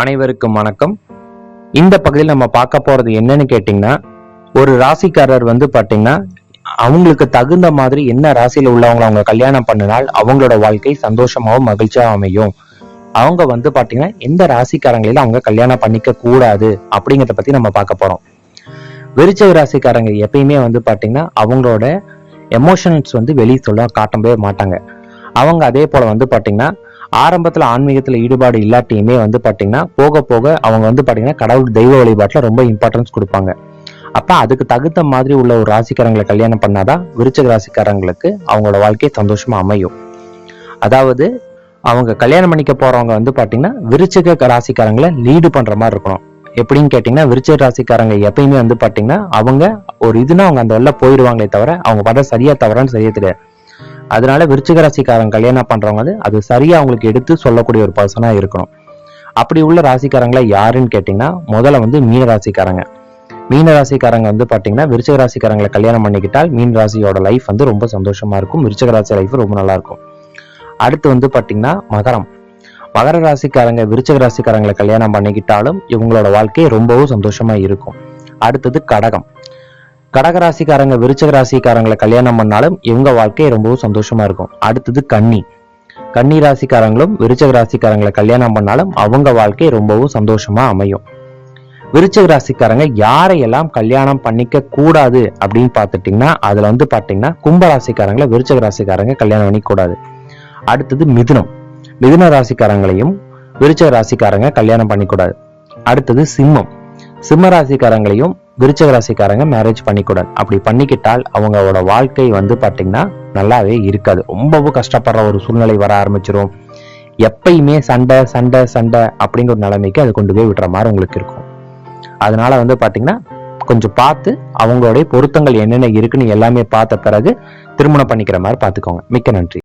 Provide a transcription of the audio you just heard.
அனைவருக்கும் வணக்கம். இந்த பகுதியில் நம்ம பார்க்க போறது என்னன்னு கேட்டிங்கன்னா ஒரு ராசிக்காரர் வந்து பார்த்தீங்கன்னா அவங்களுக்கு தகுந்த மாதிரி என்ன ராசியில் உள்ளவங்களை அவங்க கல்யாணம் பண்ணினால் அவங்களோட வாழ்க்கை சந்தோஷமாகவும் மகிழ்ச்சியாகவும் அமையும். அவங்க வந்து பார்த்தீங்கன்னா எந்த ராசிக்காரங்களையும் அவங்க கல்யாணம் பண்ணிக்க கூடாது அப்படிங்கிறத பத்தி நம்ம பார்க்க போறோம். விருச்சக ராசிக்காரங்க எப்பயுமே வந்து பார்த்தீங்கன்னா அவங்களோட எமோஷன்ஸ் வந்து வெளியே சொல்ல காட்டவே மாட்டாங்க. அவங்க அதே போல வந்து பார்த்தீங்கன்னா ஆரம்பத்துல ஆன்மீகத்துல ஈடுபாடு இல்லாட்டியுமே வந்து பாத்தீங்கன்னா போக போக அவங்க வந்து பார்த்தீங்கன்னா கடவுள் தெய்வ வழிபாட்டுல ரொம்ப இம்பார்ட்டன்ஸ் கொடுப்பாங்க. அப்ப அதுக்கு தகுந்த மாதிரி உள்ள ஒரு ராசிக்காரங்களை கல்யாணம் பண்ணாதான் விருச்சக ராசிக்காரங்களுக்கு அவங்களோட வாழ்க்கை சந்தோஷமா அமையும். அதாவது அவங்க கல்யாணம் பண்ணிக்க போறவங்க வந்து பாத்தீங்கன்னா விருச்சக ராசிக்காரங்களை லீடு பண்ற மாதிரி இருக்கணும். எப்படின்னு கேட்டிங்கன்னா விருச்சக ராசிக்காரங்க எப்பயுமே வந்து பாத்தீங்கன்னா அவங்க ஒரு இதுனா அவங்க அந்த உள்ள போயிடுவாங்களே தவிர அவங்க பட சரியா தவறான்னு சரியா தெரியாது. அதனால விருச்சிக ராசிக்காரங்க கல்யாணம் பண்றவங்க வந்து அது சரியா அவங்களுக்கு எடுத்து சொல்லக்கூடிய ஒரு பர்சனா இருக்கணும். அப்படி உள்ள ராசிக்காரங்களை யாருன்னு கேட்டீங்கன்னா முதல்ல வந்து மீன ராசிக்காரங்க. மீன ராசிக்காரங்க வந்து பாத்தீங்கன்னா விருச்சிக ராசிக்காரங்களை கல்யாணம் பண்ணிக்கிட்டால் மீன ராசியோட லைஃப் வந்து ரொம்ப சந்தோஷமா இருக்கும். விருச்சிக ராசி லைஃப் ரொம்ப நல்லா இருக்கும். அடுத்து வந்து பாத்தீங்கன்னா மகரம். மகர ராசிக்காரங்க விருச்சிக ராசிக்காரங்களை கல்யாணம் பண்ணிக்கிட்டாலும் இவங்களோட வாழ்க்கை ரொம்பவும் சந்தோஷமா இருக்கும். அடுத்தது கடகம். கடக ராசிக்காரங்க விருச்சக ராசிக்காரங்களை கல்யாணம் பண்ணாலும் இவங்க வாழ்க்கை ரொம்பவும் சந்தோஷமா இருக்கும். அடுத்தது கன்னி. கன்னி ராசிக்காரங்களும் விருச்சக ராசிக்காரங்களை கல்யாணம் பண்ணாலும் அவங்க வாழ்க்கை ரொம்பவும் சந்தோஷமா அமையும். விருச்சக ராசிக்காரங்க யாரையெல்லாம் கல்யாணம் பண்ணிக்க கூடாது அப்படின்னு பார்த்துட்டீங்கன்னா அதுல வந்து பாத்தீங்கன்னா கும்ப ராசிக்காரங்களை விருச்சக ராசிக்காரங்க கல்யாணம் பண்ணிக்கூடாது அடுத்தது மிதுனம். மிதுன ராசிக்காரங்களையும் விருச்சக ராசிக்காரங்க கல்யாணம் பண்ணிக்கூடாது அடுத்தது சிம்மம். சிம்ம ராசிக்காரங்களையும் விருச்சக ராசிக்காரங்க மேரேஜ் பண்ணிக்கூடாது. அப்படி பண்ணிக்கிட்டால் அவங்களோட வாழ்க்கை வந்து பார்த்தீங்கன்னா நல்லாவே இருக்காது. ரொம்பவும் கஷ்டப்படுற ஒரு சூழ்நிலை வர ஆரம்பிச்சிடும் எப்பயுமே சண்டை சண்டை சண்டை அப்படிங்கிற ஒரு நிலைமைக்கு அது கொண்டு போய் விடுற மாதிரி உங்களுக்கு இருக்கும். அதனால வந்து பார்த்தீங்கன்னா கொஞ்சம் பார்த்து அவங்களுடைய பொருத்தங்கள் என்னென்ன இருக்குன்னு எல்லாமே பார்த்த பிறகு திருமணம் பண்ணிக்கிற மாதிரி பார்த்துக்கோங்க. மிக்க நன்றி.